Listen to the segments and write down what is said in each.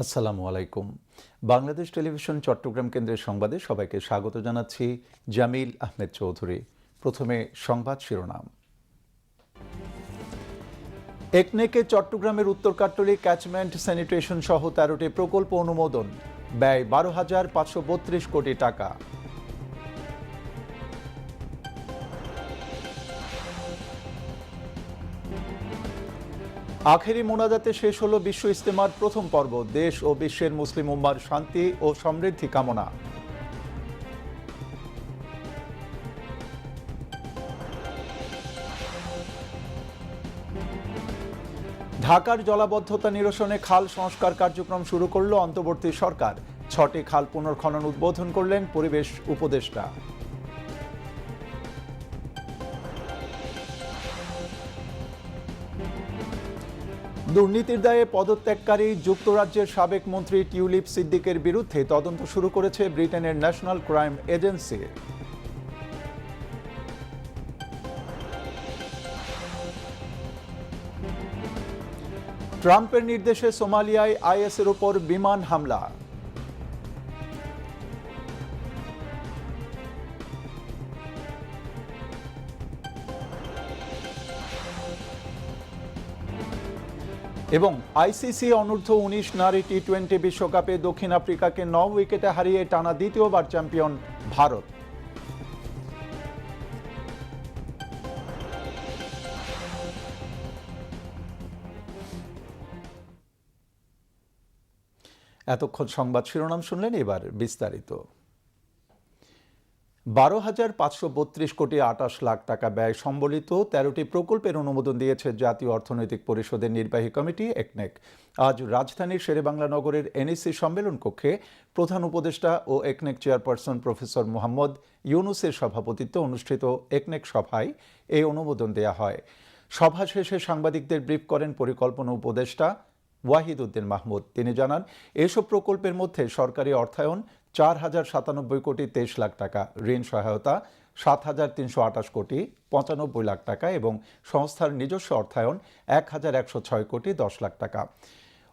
আসসালামু আলাইকুম। বাংলাদেশ টেলিভিশন চট্টগ্রাম কেন্দ্রের সংবাদে সবাইকে স্বাগত জানাচ্ছি জামিল আহমেদ চৌধুরী। প্রথমে সংবাদ শিরোনাম। একনেকে চট্টগ্রামের উত্তর কাট্টলি ক্যাচমেন্ট স্যানিটেশন সহ তেরোটি প্রকল্প অনুমোদন। ব্যয় বারো হাজার পাঁচশো বত্রিশ কোটি টাকা। আখেরি মোনাজাতে শেষ হলো বিশ্ব ইস্তেমার প্রথম পর্ব। দেশ ও বিশ্বের মুসলিম উম্মার শান্তি ও সমৃদ্ধি কামনা। ঢাকার জলাবদ্ধতা নিরসনে খাল সংস্কার কার্যক্রম শুরু করল অন্তর্বর্তী সরকার। ছটি খাল পুনর্খনন উদ্বোধন করলেন পরিবেশ উপদেষ্টা। দুর্নীতির দায়ে পদত্যাগকারী যুক্তরাজ্যের সাবেক মন্ত্রী টিউলিপ সিদ্দিকের বিরুদ্ধে তদন্ত শুরু করেছে ব্রিটেনের ন্যাশনাল ক্রাইম এজেন্সি। ট্রাম্পের নির্দেশে সোমালিয়ায় আইএসের ওপর বিমান হামলা। এবং আইসিসি অনূর্ধ্ব উনিশ নারী টি টোয়েন্টি বিশ্বকাপে দক্ষিণ আফ্রিকাকে ন উইকেটে হারিয়ে টানা দ্বিতীয়বার চ্যাম্পিয়ন ভারত। এতক্ষণ সংবাদ শিরোনাম শুনলেন এবার বিস্তারিত। বারো হাজার পাঁচশো বত্রিশ কোটি আটাশ লাখ টাকা ব্যয় সম্বলিত তেরোটি প্রকল্পের অনুমোদন দিয়েছে জাতীয় অর্থনৈতিক পরিষদের নির্বাহী কমিটি, একনেক। আজ রাজধানীর শেরেবাংলা নগরের এনএসসি সম্মেলন কক্ষে প্রধান উপদেষ্টা ও একনেক চেয়ারপারসন প্রফেসর মোহাম্মদ ইউনুসের সভাপতিত্বে অনুষ্ঠিত একনেক সভায় এই অনুমোদন দেয়া হয়। সভা শেষে সাংবাদিকদের ব্রিফ করেন পরিকল্পনা উপদেষ্টা ওয়াহিদ উদ্দিন মাহমুদ। তিনি জানান, এসব প্রকল্পের মধ্যে সরকারি অর্থায়ন চার হাজার সাতানব্বই কোটি তেইশ লাখ টাকা। ঋণ সহায়তা সাত হাজার তিনশো আটাশ কোটি পঁচানব্বই লাখ টাকা এবং সংস্থার নিজস্ব অর্থায়ন এক হাজার একশো ছয় কোটি দশ লাখ টাকা।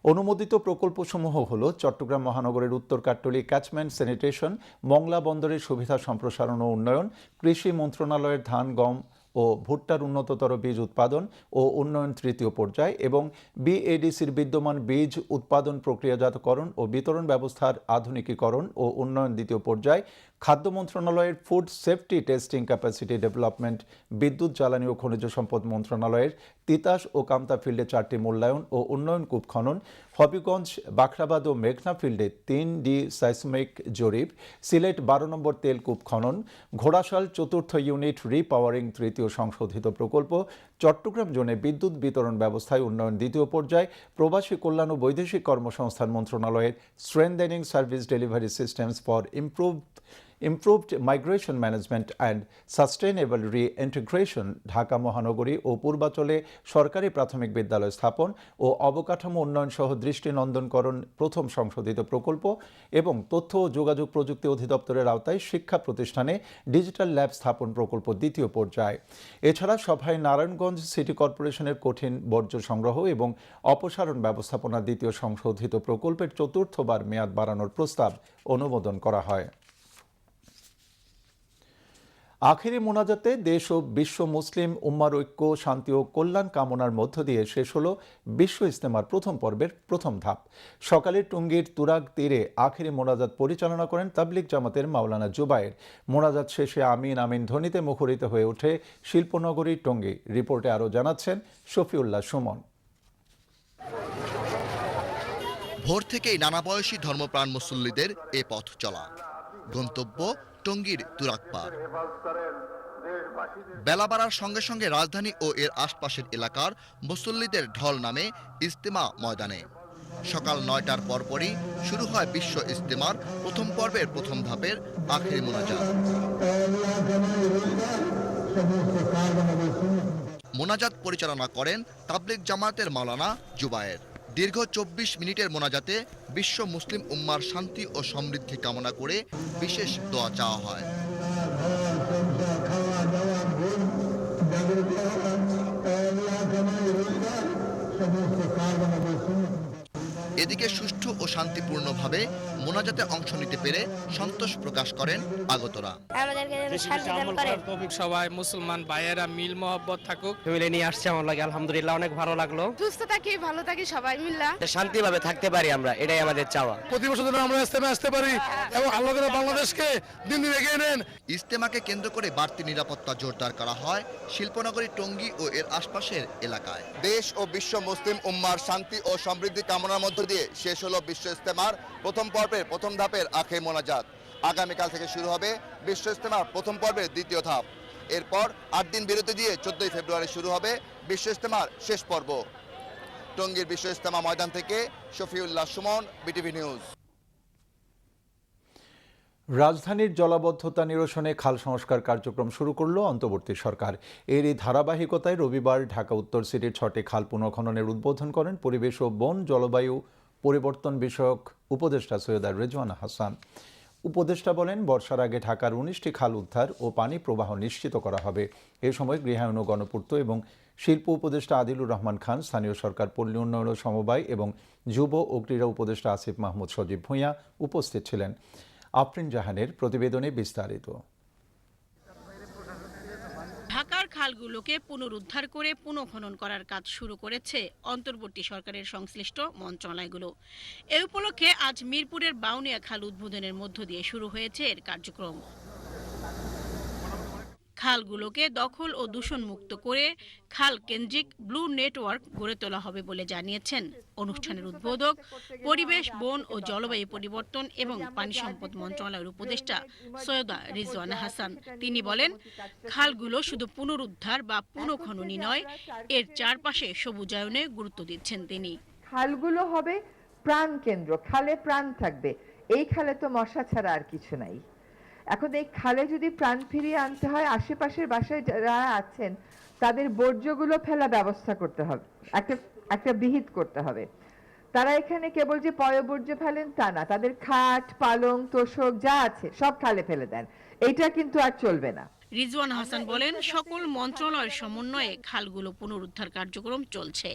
অনুমোদিত প্রকল্পসমূহ হল চট্টগ্রাম মহানগরের উত্তর কাট্টলি ক্যাচমেন্ট স্যানিটেশন মংলা বন্দরের সুবিধা সম্প্রসারণ ও উন্নয়ন, কৃষি মন্ত্রণালয়ের ধান, গম ও ভুট্টার উন্নততর বীজ উৎপাদন ও উন্নয়ন তৃতীয় পর্যায় এবং বিএডিসির বিদ্যমান বীজ উৎপাদন প্রক্রিয়াজাতকরণ ও বিতরণ ব্যবস্থার আধুনিকীকরণ ও উন্নয়ন দ্বিতীয় পর্যায়। খাদ্য মন্ত্রণালয়ের food safety testing capacity development বিদ্যুৎ, জ্বালানি ও খনিজ সম্পদ মন্ত্রণালয়ের তিতাস ও কামতা ফিল্ডে চারটি মূল্যায়ন ও উন্নয়ন কূপ খনন, হবিগঞ্জ, বাখরাবাদ ও মেঘনা ফিল্ডে তিন ডি সাইসমিক জরিপ, সিলেট বারো নম্বর তেল কূপ খনন, ঘোড়াশাল চতুর্থ ইউনিট রিপাওয়ারিং তৃতীয় সংশোধিত প্রকল্প, চট্টগ্রাম জোনে বিদ্যুৎ বিতরণ ব্যবস্থায় উন্নয়ন দ্বিতীয় পর্যায়ে, প্রবাসী কল্যাণ ও বৈদেশিক কর্মসংস্থান মন্ত্রণালয়ের strengthening service delivery systems for improve improved migration management and sustainable reintegration Dhaka মহানগরী ও পূর্বাচলে সরকারি প্রাথমিক বিদ্যালয় স্থাপন ও অবকাঠামো উন্নয়ন সহ দৃষ্টিনন্দনকরণ প্রথম সংশোধিত প্রকল্প এবং তথ্য ও যোগাযোগ প্রযুক্তি অধিদপ্তরের আওতায় শিক্ষা প্রতিষ্ঠানে ডিজিটাল ল্যাব স্থাপন প্রকল্প দ্বিতীয় পর্যায়ে। এছাড়া সভায় নারায়ণগঞ্জ সিটি কর্পোরেশনের কঠিন বর্জ্য সংগ্রহ এবং অপসারণ ব্যবস্থাপনা দ্বিতীয় সংশোধিত প্রকল্পের চতুর্থবার মেয়াদ বাড়ানোর প্রস্তাব অনুমোদন করা হয়। আখেরি মোনাজাতে দেশ ও বিশ্ব মুসলিম উম্মার ঐক্য, শান্তি ও কল্যাণ কামনার মধ্য দিয়ে শেষ হল বিশ্ব ইস্তেমার প্রথম পর্বের প্রথম ধাপ। সকালে টুঙ্গির তুরাগ তীরে আখেরি মোনাজাত পরিচালনা করেন তাবলিক জামাতের মাওলানা জুবায়ের। মোনাজাত শেষে আমিন আমিন ধ্বনিতে মুখরিত হয়ে ওঠে শিল্পনগরী টঙ্গী। রিপোর্টে আরও জানাচ্ছেন শফিউল্লাহ সুমন। ভোর থেকেই নানা বয়সী ধর্মপ্রাণ মুসল্লিদের এ পথ চলা। গন্তব্য টঙ্গীর তুরাকপার বেলা বাড়ার সঙ্গে সঙ্গে রাজধানী ও এর আশপাশের এলাকার মুসল্লিদের ঢল নামে ইস্তেমা ময়দানে। সকাল নয়টার পরপরই শুরু হয় বিশ্ব ইস্তেমার প্রথম পর্বের প্রথম ধাপের আখেরি মোনাজাত। মোনাজাত পরিচালনা করেন তাবলিক জামাতের মাওলানা জুবায়ের। দীর্ঘ চব্বিশ মিনিটের মোনাজাতে বিশ্ব মুসলিম উম্মার শান্তি ও সমৃদ্ধি কামনা করে বিশেষ দোয়া চাওয়া হয় এদিকে সুষ্ঠু ও শান্তিপূর্ণভাবে মোনাজাতে অংশ নিতে পেরে সন্তোষ প্রকাশ করেন আগতরা। সবাই মুসলমান ভাইয়েরা মিল মহব্বত থাকুক। ফ্যামিলি নিয়ে আসছে আমার লাগে আলহামদুলিল্লাহ অনেক ভালো লাগল। সুস্থ থাকি ভালো থাকি সবাই মিল্লা। শান্তিভাবে থাকতে পারি আমরা এটাই আমাদের চাওয়া। প্রতি বছর যেন আমরা ইস্তেমে আসতে পারি এবং আল্লাহ বাংলাদেশকে দিন দিন এগিয়ে নেন। ইজতেমাকে কেন্দ্র করে বাড়তি নিরাপত্তা জোরদার করা হয় শিল্পনগরী টঙ্গী ও এর আশপাশের এলাকায়। দেশ ও বিশ্ব মুসলিম উম্মার শান্তি ও সমৃদ্ধি কামনার মধ্য দিয়ে শেষ হলো বিশ্ব ইজতেমার প্রথম পর্বের প্রথম ধাপের আখে মোনাজাত। আগামীকাল থেকে শুরু হবে বিশ্ব ইজতেমার প্রথম পর্বের দ্বিতীয় ধাপ। এরপর আট দিন বিরতি দিয়ে চোদ্দই ফেব্রুয়ারি শুরু হবে বিশ্ব ইজতেমার শেষ পর্ব। টঙ্গীর বিশ্ব ইজতেমা ময়দান থেকে শফিউল্লাহ সুমন, বিটিভি নিউজ। রাজধানীর জলাবদ্ধতা নিরসনে খাল সংস্কার কার্যক্রম শুরু করল অন্তর্বর্তী সরকার। এরই ধারাবাহিকতায় রবিবার ঢাকা উত্তর সিটির ছটি খাল পুনঃখননের উদ্বোধন করেন পরিবেশ ও বন, জলবায়ু পরিবর্তন বিষয়ক উপদেষ্টা সৈয়দা রেজওয়ানা হাসান। উপদেষ্টা বলেন, বর্ষার আগে ঢাকার উনিশটি খাল উদ্ধার ও পানি প্রবাহ নিশ্চিত করা হবে। এ সময় গৃহায়ন ও গণপূর্ত এবং শিল্প উপদেষ্টা আদিলুর রহমান খান, স্থানীয় সরকার পল্লী উন্নয়ন সমবায় এবং যুব ও ক্রীড়া উপদেষ্টা আসিফ মাহমুদ সজীব ভূঁইয়া উপস্থিত ছিলেন। আফরিন জাহানের প্রতিবেদনে বিস্তারিত ঢাকার খালগুলোকে পুনরুদ্ধার করে পুনঃখনন করার কাজ শুরু করেছে অন্তর্বর্তী সরকারের সংশ্লিষ্ট মন্ত্রণালয়গুলো। এ উপলক্ষে আজ মিরপুরের বাউনিয়া খাল উদ্বোধনের মধ্য দিয়ে শুরু হয়েছে এর কার্যক্রম। খালগুলোকে দখল ও দূষণ মুক্ত করে খাল কেন্দ্রিক ব্লু নেটওয়ার্ক গড়ে তোলা হবে বলে জানিয়েছেন। অনুষ্ঠানের উদ্বোধক পরিবেশ, বন ও জলবায়ু পরিবর্তন এবং পানি সম্পদ মন্ত্রণালয়ের উপদেষ্টা সৈয়দা রিজওয়ানা হাসান। তিনি বলেন, খালগুলো শুধু পুনরুদ্ধার বা পুনঃখননই নয়, এর চারপাশে সবুজায়নে গুরুত্ব দিচ্ছেন তিনি। খালগুলো হবে প্রাণ কেন্দ্র খালে প্রাণ থাকবে। এই খালে তো মশা ছাড়া আর কিছু নাই। এখন এই খালে যদি প্রাণ ফিরিয়ে আনতে হয়, আশেপাশের বাসায় যারা আছেন, তাদের বর্জ্যগুলো ফেলা ব্যবস্থা করতে হবে, একটা একটা বিহিত করতে হবে। তারা এখানে কেবল যে পয়বর্জ্য ফেলেন তা না, তাদের খাট, পালং, তোষক যা আছে, সব খালে ফেলে দেন। এটা কিন্তু আর চলবে না। রিজওয়ান হাসান বলেন, সকল মন্ত্রণালয়ের সমন্বয়ে খালগুলো পুনরুদ্ধার কার্যক্রম চলছে।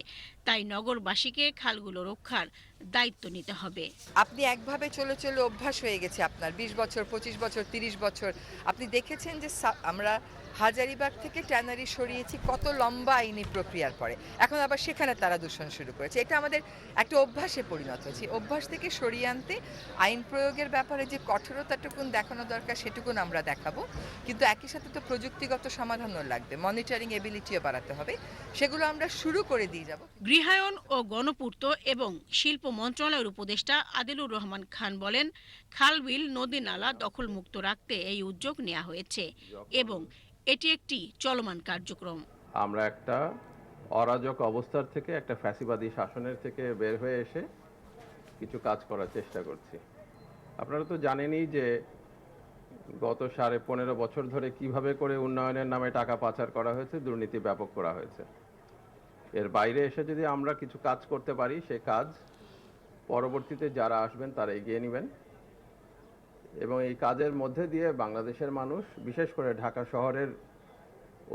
তাই নগরবাসীকে খালগুলো রক্ষার দায়িত্ব নিতে হবে। আপনি একভাবে চলে চলে অভ্যাস হয়ে গেছে আপনার। বিশ বছর, পঁচিশ বছর, তিরিশ বছর। আপনি দেখেছেন যে আমরা হাজারিবাগ থেকে ট্যানারি সরিয়েছি কত লম্বা আইনি প্রক্রিয়ার পরে। এখন আবার সেখানে তারা দূষণ শুরু করেছে। এটা আমাদের একটা অভ্যাসে পরিণত হয়েছে। অভ্যাস থেকে সরিয়ে আনতে আইন প্রয়োগের ব্যাপারে যে কঠোরতাটুকুন দেখানো দরকার সেটুকুন আমরা দেখাবো। কিন্তু একই সাথে তো প্রযুক্তিগত সমাধানও লাগবে। মনিটরিং এবিলিটিও বাড়াতে হবে। সেগুলো আমরা শুরু করে দিয়ে যাব। গৃহায়ন ও গণপূর্ত এবং শিল্প মন্ত্রণালয়ের উপদেষ্টা আদিলুর রহমান খান বলেন খালবিল নদী নালা দখলমুক্ত রাখতে এই উদ্যোগ নেওয়া হয়েছে। এবং এটি একটি চলমান কার্যক্রম। আমরা একটা অরাজক অবস্থার থেকে, একটা ফ্যাসিবাদী শাসনের থেকে বের হয়ে এসে কিছু কাজ করার চেষ্টা করছি। আপনারা তো জানেনই যে গত সাড়ে পনেরো বছর ধরে কীভাবে করে উন্নয়নের নামে টাকা পাচার করা হয়েছে, দুর্নীতি ব্যাপক করা হয়েছে। এর বাইরে এসে যদি আমরা কিছু কাজ করতে পারি, সে কাজ পরবর্তীতে যারা আসবেন, তারা এগিয়ে নেবেন। এবং এই কাজের মধ্যে দিয়ে বাংলাদেশের মানুষ বিশেষ করে ঢাকা শহরের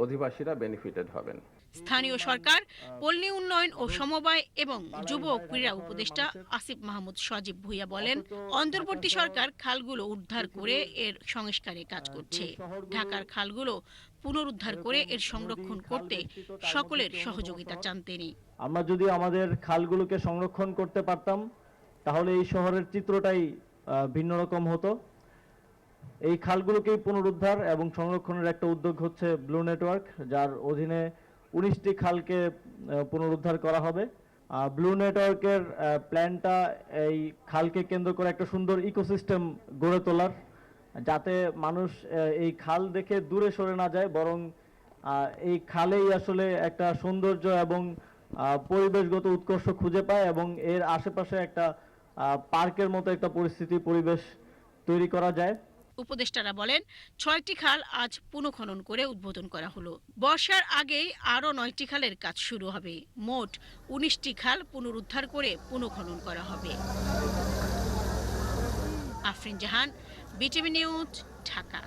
অধিবাসীরা বেনিফিটেড হবেন। স্থানীয় সরকার পল্লী উন্নয়ন ও সমবায় এবং যুব ক্রীড়া উপদেষ্টা আসিফ মাহমুদ সজীব ভুইয়া বলেন অন্তর্বর্তী সরকার খালগুলো উদ্ধার করে এর সংস্কারে কাজ করছে। ঢাকার খালগুলো পুনরুদ্ধার করে এর সংরক্ষণ করতে সকলের সহযোগিতা চান তিনি। আমরা যদি আমাদের খালগুলোকে সংরক্ষণ করতে পারতাম তাহলে এই শহরের চিত্রটাই ভিন্ন রকম হতো। এই খালগুলোকেই পুনরুদ্ধার এবং সংরক্ষণের একটা উদ্যোগ হচ্ছে ব্লু নেটওয়ার্ক যার অধীনে উনিশটি খালকে পুনরুদ্ধার করা হবে। ব্লু নেটওয়ার্কের প্ল্যানটা এই খালকে কেন্দ্র করে একটা সুন্দর ইকোসিস্টেম গড়ে তোলার, যাতে মানুষ এই খাল দেখে দূরে সরে না যায়, বরং এই খালেই আসলে একটা সৌন্দর্য এবং পরিবেশগত উৎকর্ষ খুঁজে পায় এবং এর আশেপাশে একটা পার্কের মতো একটা পরিস্থিতি পরিবেশ তৈরি করা যায়। উপদেষ্টারা বলেন ছয়টি খাল আজ পুনঃখনন করে উদ্বোধন করা হলো। বর্ষার আগেই আরও নয়টি খালের কাজ শুরু হবে। মোট উনিশটি খাল পুনরুদ্ধার করে পুনঃখনন করা হবে। Afrin Jahan BTV news Dhaka.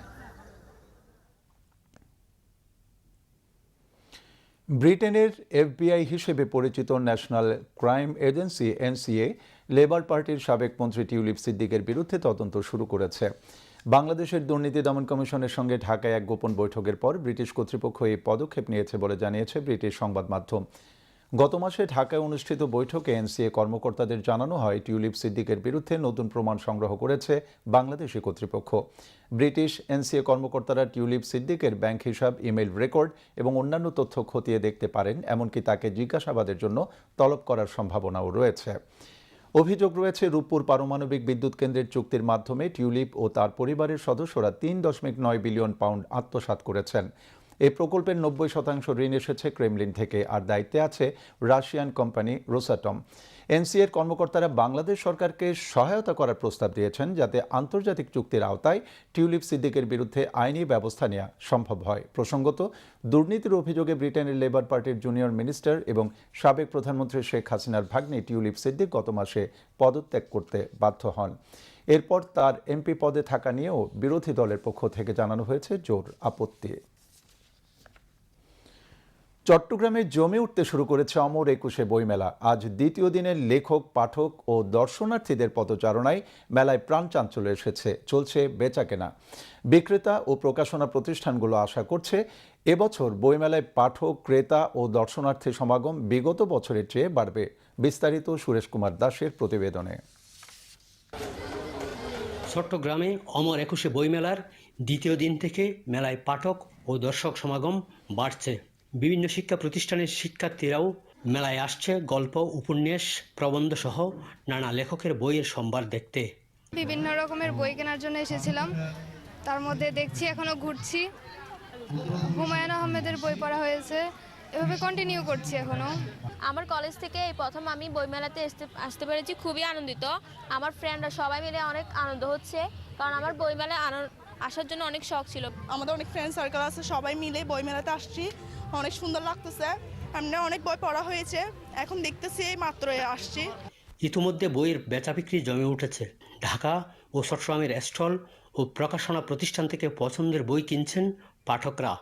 ব্রিটেনের এফবিআই হিসেবে পরিচিত national crime agency NCA labour পার্টির সাবেক মন্ত্রী টিউলিপ সিদ্দিকের বিরুদ্ধে তদন্ত শুরু করেছে। বাংলাদেশের দুর্নীতি দমন কমিশনের সঙ্গে ঢাকায় এক গোপন বৈঠকের পর ব্রিটিশ কর্তৃপক্ষ এই পদক্ষেপ নিয়েছে বলে জানিয়েছে ব্রিটিশ সংবাদ মাধ্যম। গত মাসে ঢাকায় অনুষ্ঠিত বৈঠকে এনসিএ কর্মকর্তাদের জানানো হয়, টিউলিপ সিদ্দিকের বিরুদ্ধে নতুন প্রমাণ সংগ্রহ করেছে বাংলাদেশি কর্তৃপক্ষ। ব্রিটিশ এনসিএ কর্মকর্তারা টিউলিপ সিদ্দিকের ব্যাংক হিসাব, ইমেইল রেকর্ড এবং অন্যান্য তথ্য খতিয়ে দেখতে পারেন, এমনকি তাকে জিজ্ঞাসাবাদের জন্য তলব করার সম্ভাবনাও রয়েছে। অভিযোগ রয়েছে, রূপপুর পারমাণবিক বিদ্যুৎ কেন্দ্রের চুক্তির মাধ্যমে টিউলিপ ও তার পরিবারের সদস্যরা তিন দশমিক নয় বিলিয়ন পাউন্ড আত্মসাত করেছেন। এই প্রকল্পের নব্বই শতাংশ ঋণ এসেছে ক্রেমলিন থেকে, আর দায়িত্বে আছে রাশিয়ান কোম্পানি রোসাটম। এনসিএর কর্মকর্তারা বাংলাদেশ সরকারকে সহায়তা করার প্রস্তাব দিয়েছেন যাতে আন্তর্জাতিক চুক্তির আওতায় টিউলিপ সিদ্দিকের বিরুদ্ধে আইনি ব্যবস্থা নেওয়া সম্ভব হয়। প্রসঙ্গত, দুর্নীতির অভিযোগে ব্রিটেনের লেবার পার্টির জুনিয়র মিনিস্টার এবং সাবেক প্রধানমন্ত্রী শেখ হাসিনার ভাগ্নে টিউলিপ সিদ্দিক গত মাসে পদত্যাগ করতে বাধ্য হন। এরপর তার এমপি পদে থাকা নিয়েও বিরোধী দলের পক্ষ থেকে জানানো হয়েছে জোর আপত্তি। চট্টগ্রামে জমে উঠতে শুরু করেছে অমর একুশে বইমেলা। আজ দ্বিতীয় দিনের লেখক, পাঠক ও দর্শনার্থীদের পদচারণায় মেলায় প্রাণ চাঞ্চল্য এসেছে, চলছে বেচাকেনা। বিক্রেতা ও প্রকাশনা প্রতিষ্ঠানগুলো আশা করছে, এবছর বইমেলায় পাঠক, ক্রেতা ও দর্শনার্থী সমাগম বিগত বছরের চেয়ে বাড়বে, বিস্তারিত সুরেশ কুমার দাসের প্রতিবেদনে। চট্টগ্রামে অমর একুশে বইমেলার দ্বিতীয় দিন থেকে মেলায় পাঠক ও দর্শক সমাগম বাড়ছে। বিভিন্ন শিক্ষা প্রতিষ্ঠানের শিক্ষার্থীরাও মেলায় আসছে গল্প উপন্যাস প্রবন্ধ সহ নানা লেখকের বইয়ের সম্ভার দেখতে। বিভিন্ন রকমের বই কেনার জন্য এসেছিলাম। তার মধ্যে দেখছি এখনও ঘুরছি। হুমায়ুন আহমেদের বই পড়া হয়েছে। এভাবে কন্টিনিউ করছি এখনও। আমার কলেজ থেকে এই প্রথম আমি বইমেলাতে আসতে আসতে পেরেছি খুবই আনন্দিত। আমার ফ্রেন্ডরা সবাই মিলে অনেক আনন্দ হচ্ছে কারণ আমার বইমেলায় আনন্দ আসার জন্য অনেক শখ ছিল। আমাদের অনেক ফ্রেন্ড সার্কেল আছে সবাই মিলে বই মেলাতে আসছি। অনেক সুন্দর লাগতেছে। এমনি অনেক বই পড়া হয়েছে। এখন দেখতেছি এই মাত্র আসছি। ইতিমধ্যে বইয়ের বেচা বিক্রি জমে উঠেছে। ঢাকা ও চট্টগ্রামের স্টল ও প্রকাশনা প্রতিষ্ঠান থেকে পছন্দের বই কিনছেন পাঠকরা।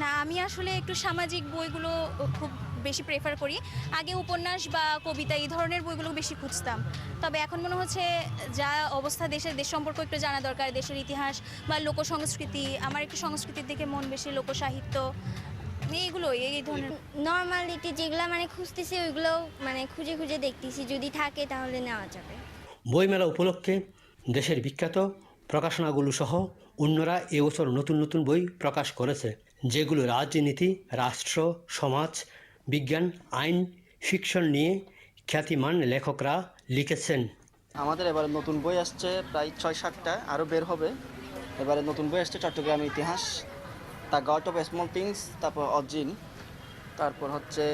না আমি আসলে একটু সামাজিক বইগুলো খুব বেশি প্রেফার করি। আগে উপন্যাস বা কবিতা এই ধরনের বইগুলো বেশি খুঁজতাম। তবে এখন মনে হচ্ছে যা অবস্থা দেশের দেশ সম্পর্কে একটু জানা দরকার দেশের ইতিহাস বা লোক সংস্কৃতি আমার একটু সংস্কৃতির দিকে মন বেশি লোক সাহিত্য এইগুলো এই ধরনের। নর্মালিটি যেগুলো মানে খুঁজতেছি ওইগুলো মানে খুঁজে খুঁজে দেখতেছি। যদি থাকে তাহলে নেওয়া যাবে। বইমেলা উপলক্ষে দেশের বিখ্যাত প্রকাশনাগুলো সহ অন্যরা এবছর নতুন নতুন বই প্রকাশ করেছে যেগুলো রাজনীতি রাষ্ট্র সমাজ বিজ্ঞান, আইন ফিকশন নিয়ে খ্যাতিমান লেখকরা লিখেছেন। আমাদের এবারে নতুন বই আসছে প্রায় ছয় সাতটা আরও বের হবে। এবারে নতুন বই আসছে চট্টগ্রাম ইতিহাস the god of small things, তারপর অজিন, তারপর হচ্ছে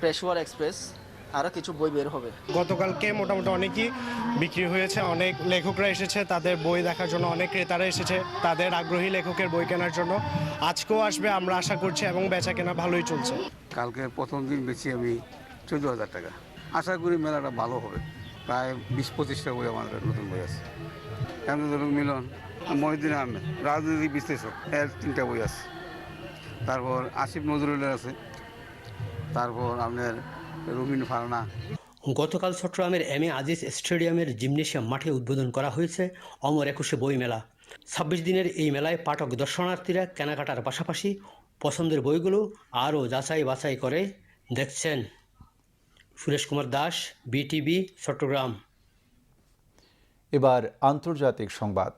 প্রেশওয়ার এক্সপ্রেস আরও কিছু বই বের হবে। গতকালকে মোটামুটি অনেকই বিক্রি হয়েছে অনেক লেখকরা এসেছে তাদের বই দেখার জন্য অনেক ক্রেতারা এসেছে তাদের আগ্রহী লেখকের বই কেনার জন্য। আজকেও আসবে আমরা আশা করছি এবং বেচা কেনা ভালোই চলছে। কালকে প্রথম দিন বেশি আমি চোদ্দ হাজার টাকা। আশা করি মেলাটা ভালো হবে। প্রায় বিশ পঁচিশটা বই আমাদের নতুন বই আছে। এমন ধরুন মিলন মহিদিন আহমেদ রাজনীতি বিশ্লেষক এর তিনটা বই আছে। তারপর আসিফ নজরুলের আছে। তারপর আপনার রুমিন ফারনা গতকাল চট্টগ্রামের এম এ আজিজ স্টেডিয়ামের জিমনেশিয়াম মাঠে উদ্বোধন করা হয়েছে অমর একুশে বই মেলা ছাব্বিশ দিনের এই মেলায় পাঠক দর্শনার্থীরা কেনাকাটার পাশাপাশি পছন্দের বইগুলো আরও যাচাই বাছাই করে দেখছেন। সুরেশ কুমার দাস বিটিভি চট্টগ্রাম। এবার আন্তর্জাতিক সংবাদ।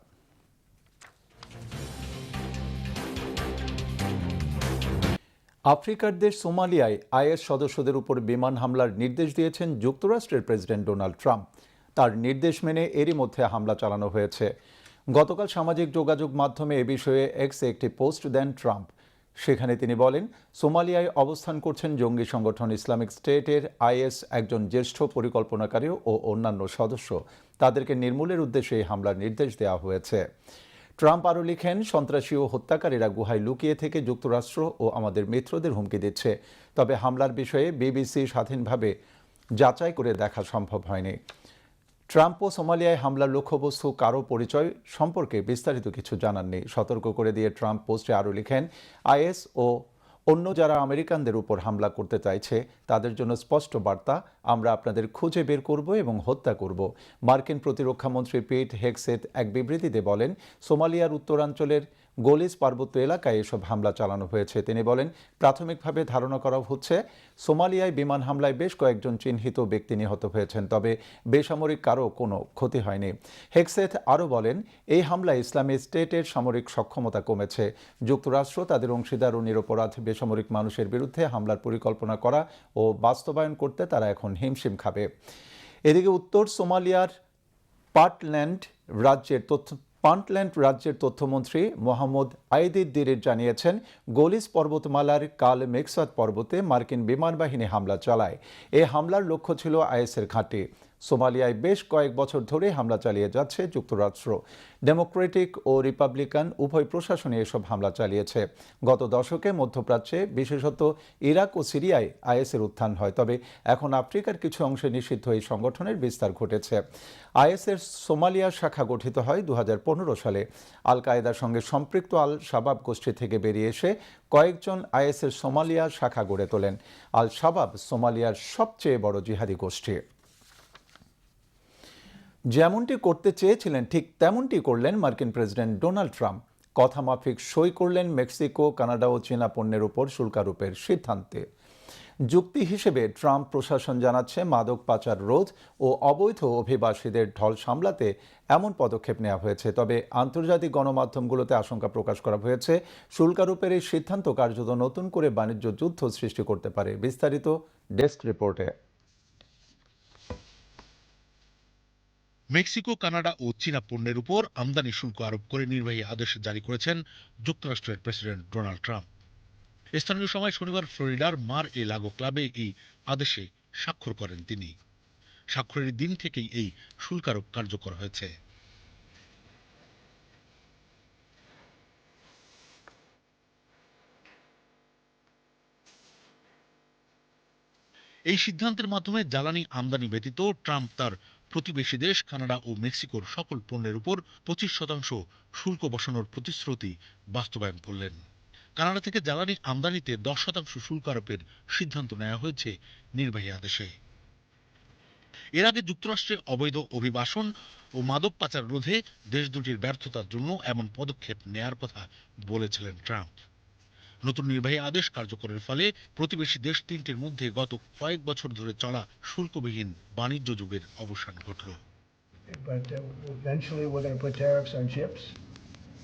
আফ্রিকার দেশ সোমালিয়ায় আইএস সদস্যদের উপর বিমান হামলার নির্দেশ দিয়েছেন যুক্তরাষ্ট্রের প্রেসিডেন্ট ডোনাল্ড ট্রাম্প। তার নির্দেশ মেনে এরই মধ্যে হামলা চালানো হয়েছে। গতকাল সামাজিক যোগাযোগ মাধ্যমে এ বিষয়ে এক্সে একটি পোস্ট দেন ট্রাম্প। সেখানে তিনি বলেন, সোমালিয়ায় অবস্থান করছেন জঙ্গি সংগঠন ইসলামিক স্টেটের আইএস একজন জ্যেষ্ঠ পরিকল্পনাকারী ও অন্যান্য সদস্য। তাদেরকে নির্মূলের উদ্দেশ্যে এই হামলার নির্দেশ দেওয়া হয়েছে। ট্রাম্প আরও লিখেন, সন্ত্রাসী ও হত্যাকারীরা গুহায় লুকিয়ে থেকে যুক্তরাষ্ট্র ও আমাদের মিত্রদের হুমকি দিচ্ছে। তবে হামলার বিষয়ে বিবিসি স্বাধীনভাবে যাচাই করে দেখা সম্ভব হয়নি। ট্রাম্প ও সোমালিয়ায় হামলার লক্ষ্যবস্তু, কারও পরিচয় সম্পর্কে বিস্তারিত কিছু জানাননি। সতর্ক করে দিয়ে ট্রাম্প পোস্টে আরও লিখেন, আইএস ও অন্য যারা আমেরিকানদের উপর হামলা করতে চাইছে, তাদের জন্য স্পষ্ট বার্তা, আমরা আপনাদের খুঁজে বের করব এবং হত্যা করব। মার্কিন প্রতিরক্ষামন্ত্রী পিট হেক্সেথ এক বিবৃতিতে বলেন, সোমালিয়ার উত্তরাঞ্চলের গোলিস পার্বত্য এলাকায় এসব হামলা চালানো হয়েছে। তিনি বলেন, প্রাথমিকভাবে ধারণা করা হচ্ছে, সোমালিয়ায় বিমান হামলায় বেশ কয়েকজন চিহ্নিত ব্যক্তি নিহত হয়েছেন, তবে বেসামরিক কারও কোনো ক্ষতি হয়নি। হেক্সেথ আরও বলেন, এই হামলায় ইসলামী স্টেটের সামরিক সক্ষমতা কমেছে। যুক্তরাষ্ট্র তাদের অংশীদার ও নিরপরাধ বেসামরিক মানুষের বিরুদ্ধে হামলার পরিকল্পনা করা ও বাস্তবায়ন করতে তারা এখন হিমশিম খাবে। এদিকে উত্তর সোমালিয়ার পার্টল্যান্ড রাজ্যের তথ্য পান্টল্যান্ড রাজ্যের তথ্যমন্ত্রী মোহাম্মদ আইদিদ্দির জানিয়েছেন গোলিস পর্বতমালার কাল মেক্সাদ পর্বতে মার্কিন বিমানবাহিনী হামলা চালায়। এ হামলার লক্ষ্য ছিল আইএসের ঘাঁটি। সোমালিয়ায় বেশ কয়েক বছর ধরে হামলা চালিয়ে যাচ্ছে যুক্তরাষ্ট্র। ডেমোক্রেটিক ও রিপাবলিকান উভয় প্রশাসনে এসব হামলা চালিয়েছে। গত দশকে মধ্যপ্রাচ্যে, বিশেষত ইরাক ও সিরিয়ায় আইএসের উত্থান হয়, তবে এখন আফ্রিকার কিছু অংশে নিষিদ্ধ এই সংগঠনের বিস্তার ঘটেছে। আইএসের সোমালিয়া শাখা গঠিত হয় দু হাজার পনেরো সালে। আল কায়েদার সঙ্গে সম্পৃক্ত আল শাবাব গোষ্ঠী থেকে বেরিয়ে এসে কয়েকজন আইএসের সোমালিয়া শাখা গড়ে তোলেন। আল শাবাব সোমালিয়ার সবচেয়ে বড় জিহাদি গোষ্ঠী। যেমনটি করতে চেয়েছিলেন, ঠিক তেমনটি করলেন মার্কিন প্রেসিডেন্ট ডোনাল্ড ট্রাম্প। কথা মাফিক সই করলেন মেক্সিকো, কানাডা ও চীনা পণ্যের উপর শুল্কারোপের সিদ্ধান্তে। যুক্তি হিসেবে ট্রাম্প প্রশাসন জানাচ্ছে, মাদক পাচার রোধ ও অবৈধ অভিবাসীদের ঢল সামলাতে এমন পদক্ষেপ নেওয়া হয়েছে। তবে আন্তর্জাতিক গণমাধ্যমগুলোতে আশঙ্কা প্রকাশ করা হয়েছে, শুল্কারোপের এই সিদ্ধান্ত কার্যত নতুন করে বাণিজ্য যুদ্ধ সৃষ্টি করতে পারে। বিস্তারিত ডেস্ক রিপোর্টে। মেক্সিকো, কানাডা ও চীনা পণ্যের উপর আমদানি শুল্ক আরোপ করে নির্বাহী আদেশ জারি করেছেন যুক্তরাষ্ট্রের প্রেসিডেন্ট ডোনাল্ড ট্রাম্প। স্থানীয় সময় শনিবার ফ্লোরিডার মার এ লাগো ক্লাবে এই আদেশে স্বাক্ষর করেন তিনি। স্বাক্ষরের দিন থেকেই এই শুল্ক আরোপ কার্যকর হয়েছে। এই সিদ্ধান্তের মাধ্যমে জ্বালানি আমদানি ব্যতীত ট্রাম্প তার প্রতিবেশী দেশ, কানাডা ও মেক্সিকোর সকল পণ্যের উপর পঁচিশ শতাংশ শুল্ক বসানোর প্রতিশ্রুতি বাস্তবায়ন করলেন। কানাডা থেকে জ্বালানি আমদানিতে দশ শতাংশ শুল্ক আরোপের সিদ্ধান্ত নেওয়া হয়েছে নির্বাহী আদেশে। এর আগে যুক্তরাষ্ট্রে অবৈধ অভিবাসন ও মাদক পাচার রোধে দেশ দুটির ব্যর্থতার জন্য এমন পদক্ষেপ নেয়ার কথা বলেছিলেন ট্রাম্প। নতুন নির্বাহী আদেশ কার্যকরের ফলে প্রতিবেশী দেশ তিনটির মধ্যে গত কয়েক বছর ধরে চলা শুল্কবিহীন বাণিজ্য যুগের অবসান ঘটল But uh, eventually, we're going to put tariffs on chips.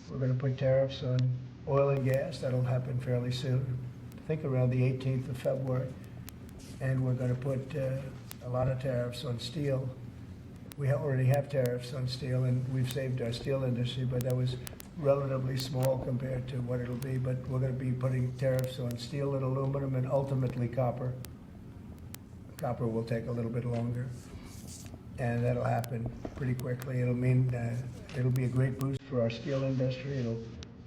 We're going to put tariffs on oil and gas. That'll happen fairly soon. I think around the 18th of February. And we're going to put uh, a lot of tariffs on steel. We ha- already have tariffs on steel, and we've saved our steel industry, but that was relatively small compared to what it'll be. But we're going to be putting tariffs on steel and aluminum and ultimately copper. Copper will take a little bit longer. And that'll happen pretty quickly. It'll mean uh, it'll be a great boost for our steel industry. It'll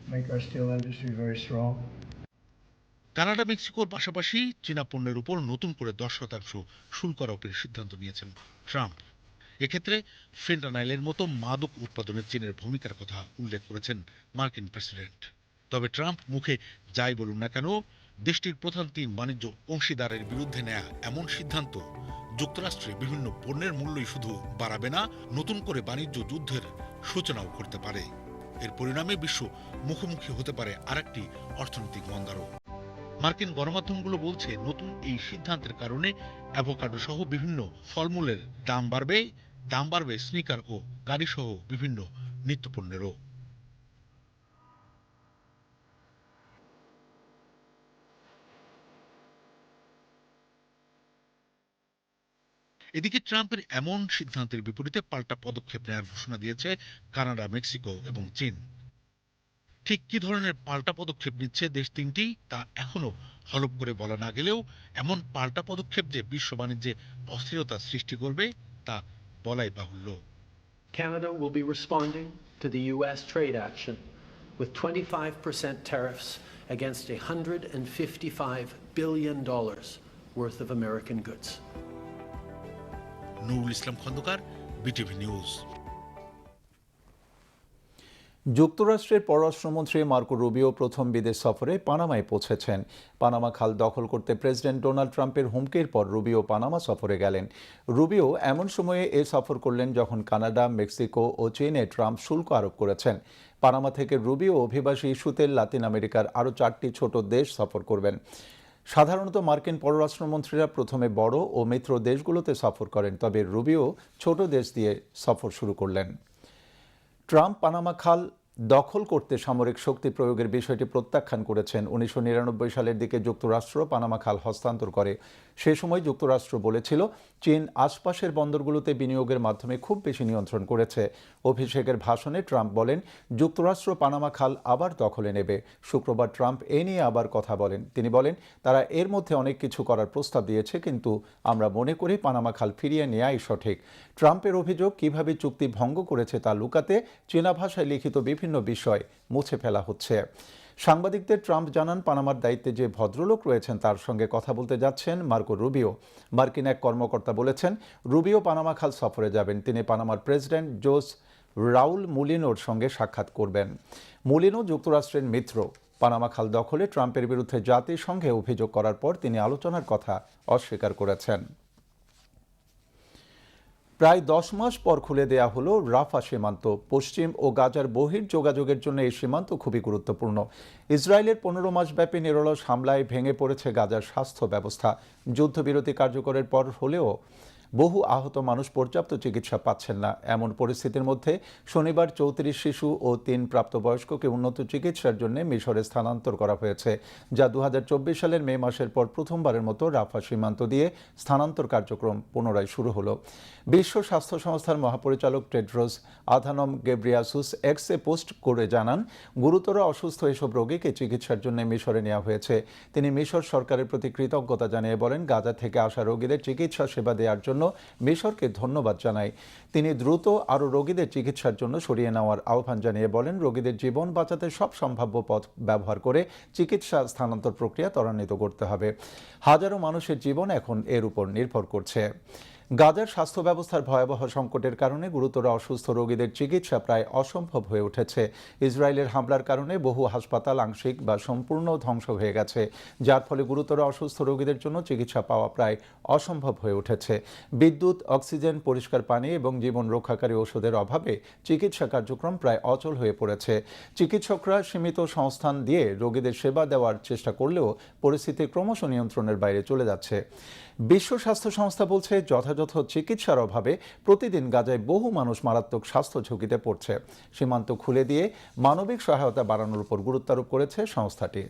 make our steel industry very strong. Canada মেক্সিকোর পাশাপাশি চীনা পণ্যের উপর নতুন করে দশ শতাংশ শুল্ক আরোপের সিদ্ধান্ত নিয়েছেন ট্রাম্প এক্ষেত্রে ফেন্টানাইলের মতো মাদক উৎপাদনে চীনের ভূমিকার কথা উল্লেখ করেছেন মার্কিন প্রেসিডেন্ট। তবে ট্রাম্প মুখে যাই বলুন না কেন, দেশটির প্রধান তিন বাণিজ্য অংশীদারের বিরুদ্ধে নেয়া এমন সিদ্ধান্ত যুক্তরাষ্ট্রে বিভিন্ন পণ্যের মূল্যই শুধু বাড়াবে না, নতুন করে বাণিজ্য যুদ্ধের সূচনাও করতে পারে। এর পরিণামে বিশ্ব মুখোমুখি হতে পারে আরেকটি অর্থনৈতিক মন্দারও মার্কিন গণমাধ্যমগুলো বলছে, নতুন এই সিদ্ধান্তের কারণে অ্যাভোকাডো সহ বিভিন্ন ফলমূলের দাম বাড়বে দাম বাড়বে স্নিকার ও গাড়ি সহ বিভিন্ন নিত্যপণ্যেরও। এদিকে ট্রাম্পের এমন সিদ্ধান্তের বিপরীতে পাল্টা পদক্ষেপ নেওয়ার ঘোষণা দিয়েছে কানাডা, মেক্সিকো এবং চীন। ঠিক কি ধরনের পাল্টা পদক্ষেপ নিচ্ছে দেশ তিনটি, তা এখনও হলপ করে বলা না গেলেও এমন পাল্টা পদক্ষেপ যে বিশ্ব বাণিজ্যে অস্থিরতা সৃষ্টি করবে, তা বলাই বাহুল্য Canada will be responding to the U.S. trade action with 25% tariffs against $155 billion worth of American goods. Nurul Islam Khandakar BTV news যুক্তরাষ্ট্রের পররাষ্ট্রমন্ত্রী মার্কো রুবিও প্রথম বিদেশ সফরে পানামায় পৌঁছেছেন। পানামা খাল দখল করতে প্রেসিডেন্ট ডোনাল্ড ট্রাম্পের হুমকির পর রুবিও পানামা সফরে গেলেন। রুবিও এমন সময়ে এ সফর করলেন যখন কানাডা, মেক্সিকো ও চীনে ট্রাম্প শুল্ক আরোপ করেছেন। পানামা থেকে রুবিও অভিবাসী ইস্যুতে লাতিন আমেরিকার আরও চারটি ছোট দেশ সফর করবেন। সাধারণত মার্কিন পররাষ্ট্রমন্ত্রীরা প্রথমে বড় ও মিত্র দেশগুলোতে সফর করেন, তবে রুবিও ছোট দেশ দিয়ে সফর শুরু করলেন। ট্রাম্প পানামা খাল দখল করতে সামরিক শক্তি প্রয়োগের বিষয়টি প্রত্যাখ্যান করেছেন। উনিশশো নিরানব্বই সালের দিকে যুক্তরাষ্ট্র পানামা খাল হস্তান্তর করে। সে সময় যুক্তরাষ্ট্র বলেছিল চীন আশপাশের বন্দরগুলোতে বিনিয়োগের মাধ্যমে খুব বেশি নিয়ন্ত্রণ করেছে। অভিষেকের ভাষণে ট্রাম্প বলেন, যুক্তরাষ্ট্র পানামা খাল আবার দখলে নেবে। শুক্রবার ট্রাম্প এ নিয়ে আবার কথা বলেন। তিনি বলেন, তারা এর মধ্যে অনেক কিছু করার প্রস্তাব দিয়েছে, কিন্তু আমরা মনে করি পানামা খাল ফিরিয়ে নেয়াই সঠিক। ট্রাম্পের অভিযোগ কীভাবে চুক্তি ভঙ্গ করেছে তা লুকাতে চীনা ভাষায় লিখিত বিভিন্ন বিষয় মুছে ফেলা হচ্ছে। সাংবাদিকদের ট্রাম্প জানান পানামার দায়িত্বে যে ভদ্রলোক রয়েছেন তার সঙ্গে কথা বলতে যাচ্ছেন মার্কো রুবিও। মার্কিন এক কর্মকর্তা বলেছেন, রুবিও পানামা খাল সফরে যাবেন। তিনি পানামার প্রেসিডেন্ট জোস রাউল মুলিনোর সঙ্গে সাক্ষাৎ করবেন। মুলিনো যুক্তরাষ্ট্রের মিত্র। পানামা খাল দখলে ট্রাম্পের বিরুদ্ধে জাতিসংঘে অভিযোগ করার পর তিনি আলোচনার কথা অস্বীকার করেছেন। প্রায় দশ মাস পর খুলে দেয়া হলো রাফা সীমান্ত। পশ্চিম ও গাজার বহির যোগাযোগের জন্য এই সীমান্ত খুবই গুরুত্বপূর্ণ। ইসরায়েলের পনেরো মাস ব্যাপী নিরলস হামলায় ভেঙে পড়েছে গাজার স্বাস্থ্য ব্যবস্থা। যুদ্ধবিরতি কার্যকরের পর হলেও বহু আহত মানুষ পর্যাপ্ত চিকিৎসা পাচ্ছেন না। এমন পরিস্থিতির মধ্যে শনিবার চৌত্রিশ শিশু ও তিন প্রাপ্তবয়স্ককে উন্নত চিকিৎসার জন্য মিশরে স্থানান্তর করা হয়েছে, যা দু হাজার চব্বিশ সালের মে মাসের পর প্রথমবারের মতো রাফা সীমান্ত দিয়ে স্থানান্তর কার্যক্রম পুনরায় শুরু হলো। বিশ্ব স্বাস্থ্য সংস্থার মহাপরিচালক টেড্রোস আধানম গেব্রিয়াসুস এক্সে পোস্ট করে জানান, গুরুতর অসুস্থ এসব রোগীকে চিকিৎসার জন্য মিশরে নেওয়া হয়েছে। তিনি মিশর সরকারের প্রতি কৃতজ্ঞতা জানিয়ে বলেন, গাজা থেকে আসা রোগীদের চিকিৎসা সেবা দেওয়ার জন্য মিশরকে ধন্যবাদ জানায় তিনি দ্রুত আরও রোগীদের চিকিৎসার জন্য সরিয়ে নেওয়ার আহ্বান জানিয়ে বলেন, রোগীদের জীবন বাঁচাতে সব সম্ভাব্য পথ ব্যবহার করে চিকিৎসা স্থানান্তর প্রক্রিয়া ত্বরান্বিত করতে হবে। হাজারো মানুষের জীবন এখন এর উপর নির্ভর করছে। গাজার স্বাস্থ্য ব্যবস্থার ভয়াবহ সংকটের কারণে গুরুতর অসুস্থ রোগীদের চিকিৎসা প্রায় অসম্ভব হয়ে উঠেছে। ইসরায়েলের হামলার কারণে বহু হাসপাতাল আংশিক বা সম্পূর্ণ ধ্বংস হয়ে গেছে, যার ফলে গুরুতর অসুস্থ রোগীদের জন্য চিকিৎসা পাওয়া প্রায় অসম্ভব হয়ে উঠেছে। বিদ্যুৎ, অক্সিজেন, পরিষ্কার পানি এবং জীবন রক্ষাকারী ওষুধের অভাবে চিকিৎসা কার্যক্রম প্রায় অচল হয়ে পড়েছে। চিকিৎসকরা সীমিত সংস্থান দিয়ে রোগীদের সেবা দেওয়ার চেষ্টা করলেও পরিস্থিতি ক্রমশ নিয়ন্ত্রণের বাইরে চলে যাচ্ছে। বিশ্ব স্বাস্থ্য সংস্থা বলছে, যথাযথ চিকিৎসার অভাবে প্রতিদিন গাজায় বহু মানুষ মারাত্মক স্বাস্থ্য ঝুঁকিতে পড়ছে। সীমান্ত খুলে দিয়ে মানবিক সহায়তা বাড়ানোর উপর গুরুত্বারোপ করেছে সংস্থাটি।